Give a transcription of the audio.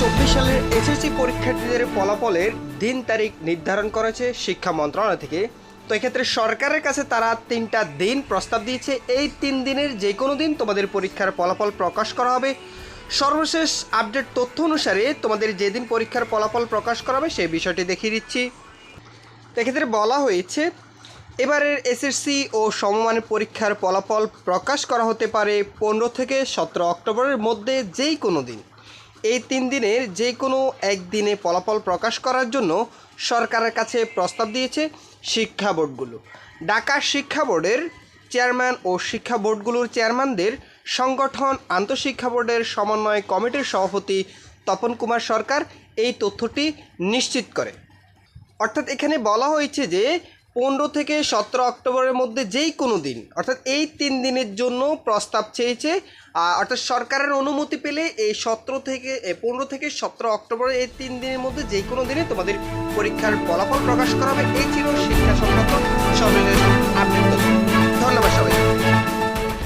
চব্বিশ সালের এসএসসি পরীক্ষার্থীদের ফলাফলের দিন তারিখ নির্ধারণ করেছে শিক্ষা মন্ত্রণালয় থেকে। তো এক্ষেত্রে সরকারের কাছে তারা তিনটা দিন প্রস্তাব দিয়েছে। এই তিন দিনের যে কোনো দিন তোমাদের পরীক্ষার ফলাফল প্রকাশ করা হবে। সর্বশেষ আপডেট তথ্য অনুসারে তোমাদের যেদিন পরীক্ষার ফলাফল প্রকাশ করা হবে, সেই বিষয়টি দেখিয়ে দিচ্ছি। এক্ষেত্রে বলা হয়েছে, এবারের এসএসসি ও সমমানের পরীক্ষার ফলাফল প্রকাশ করা হতে পারে পনেরো থেকে সতেরো অক্টোবরের মধ্যে যেই কোনো দিন। এই তিন দিনের যে কোনো একদিনে ফলাফল প্রকাশ করার জন্য সরকারের কাছে প্রস্তাব দিয়েছে শিক্ষা বোর্ডগুলো। ঢাকা শিক্ষা বোর্ডের চেয়ারম্যান ও শিক্ষা বোর্ডগুলোর চেয়ারম্যানদের সংগঠন আন্তঃশিক্ষা বোর্ডের সমন্বয় কমিটির সভাপতি তপন কুমার সরকার এই তথ্যটি নিশ্চিত করে। অর্থাৎ এখানে বলা হয়েছে যে পনেরো থেকে সতেরো অক্টোবরের মধ্যে যেই কোনো দিন, অর্থাৎ এই তিন দিনের জন্য প্রস্তাব চেয়েছে অর্থাৎ সরকারের অনুমতি পেলে এই সতেরো থেকে পনেরো থেকে সতেরো অক্টোবর এই তিন দিনের মধ্যে যেই কোনো দিনে তোমাদের পরীক্ষার ফলাফল প্রকাশ করা হবে। এই ছিল শিক্ষা সংক্রান্ত